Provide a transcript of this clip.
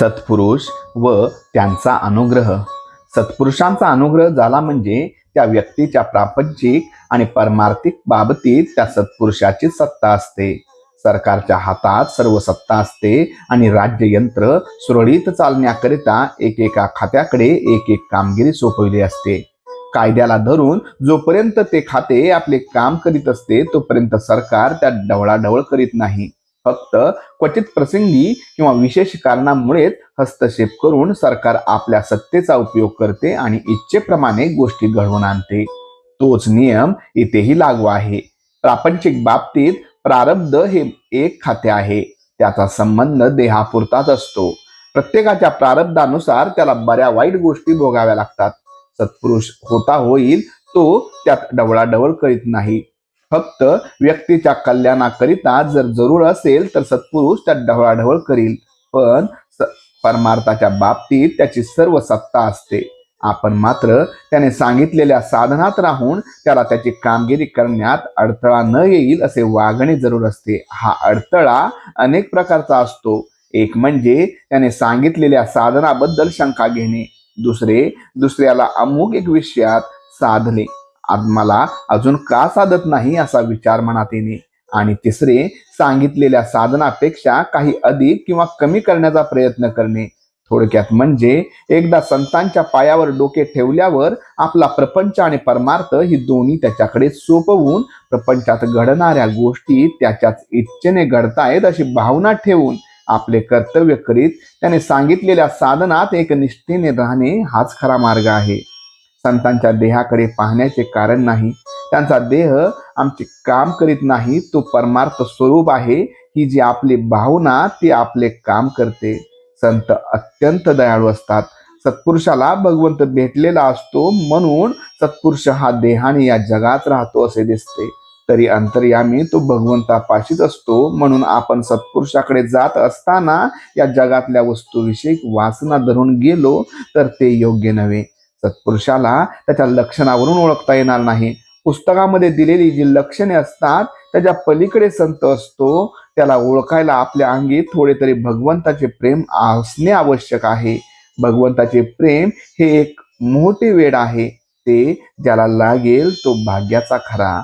सत्पुरुष व त्यांचा अनुग्रह. सत्पुरुषांचा अनुग्रह झाला म्हणजे त्या व्यक्तीच्या प्रापंचिक आणि परमार्थिक बाबतीत त्या सत्पुरुषाची सत्ता असते. सरकारच्या हातात सर्व सत्ता असते आणि राज्ययंत्र सुरळीत चालण्याकरिता एकेका खात्याकडे एक एक कामगिरी सोपवली असते. कायद्याला धरून जोपर्यंत ते खाते आपले काम करीत असते तोपर्यंत सरकार त्या डवळाडवळ करीत नाही. फक्त क्वचित प्रसंगी किंवा विशेष कारणामुळेच हस्तक्षेप करून सरकार आपल्या सत्तेचा उपयोग करते आणि इच्छेप्रमाणे गोष्टी घडवून आणते. तोच नियम इथेही लागू आहे. प्रापंचिक बाबतीत प्रारब्ध हे एक खाते आहे. त्याचा संबंध देहापुरताच असतो. प्रत्येकाच्या प्रारब्धानुसार त्याला बऱ्या वाईट गोष्टी भोगाव्या लागतात. सत्पुरुष होता होईल तो त्यात डवळाडवळ करीत नाही. फक्त व्यक्तीच्या कल्याणाकरिता जर जरूर असेल तर सत्पुरुष त्यात ढवळाढवळ करील. पण परमार्थाच्या बाबतीत त्याची सर्व सत्ता असते. आपण मात्र त्याने सांगितलेल्या साधनात राहून त्याला त्याची कामगिरी करण्यात अडथळा न येईल असे वागणे जरूर असते. हा अडथळा अनेक प्रकारचा असतो. एक म्हणजे त्याने सांगितलेल्या साधनाबद्दल शंका घेणे. दुसरे दुसऱ्याला अमुक एक विषयात साधले. मला अजून का साधत नाही असा विचार मनात येणे. आणि तिसरे सांगितलेल्या साधनापेक्षा काही अधिक किंवा कमी करण्याचा प्रयत्न करणे. थोडक्यात म्हणजे एकदा संतांच्या पायावर डोके ठेवल्यावर आपला प्रपंच आणि परमार्थ ही दोन्ही त्याच्याकडे सोपवून प्रपंचात घडणाऱ्या गोष्टी त्याच्याच इच्छेने घडतायत अशी भावना ठेवून आपले कर्तव्य करीत त्याने सांगितलेल्या साधनात एक निष्ठेने राहणे हाच खरा मार्ग आहे. संतांच्या देहाकडे पाहण्याचे कारण नाही. त्यांचा देह आमचे काम करीत नाही तो परमार्थ स्वरूप आहे ही जी आपली भावना ती आपले काम करते. संत अत्यंत दयाळू असतात. सत्पुरुषाला भगवंत भेटलेला असतो म्हणून सत्पुरुष हा देहाने या जगात राहतो असे दिसते. तरी अंतर्यामी तो भगवंतापाशीच असतो म्हणून आपण सत्पुरुषाकडे जात असताना या जगातल्या वस्तूविषयी वासना धरून गेलो तर ते योग्य नव्हे. सत्पुरुषाला त्याच्या लक्षणावरून ओळखता येणार नाही. पुस्तकामध्ये दिलेली जी लक्षणे असतात त्याच्या पलीकडे संत असतो त्याला ओळखायला आपल्या अंगी थोडे तरी भगवंताचे प्रेम असणे आवश्यक आहे. भगवंताचे प्रेम हे एक मोठे वेड आहे. ते ज्याला लागेल तो भाग्याचा खरा.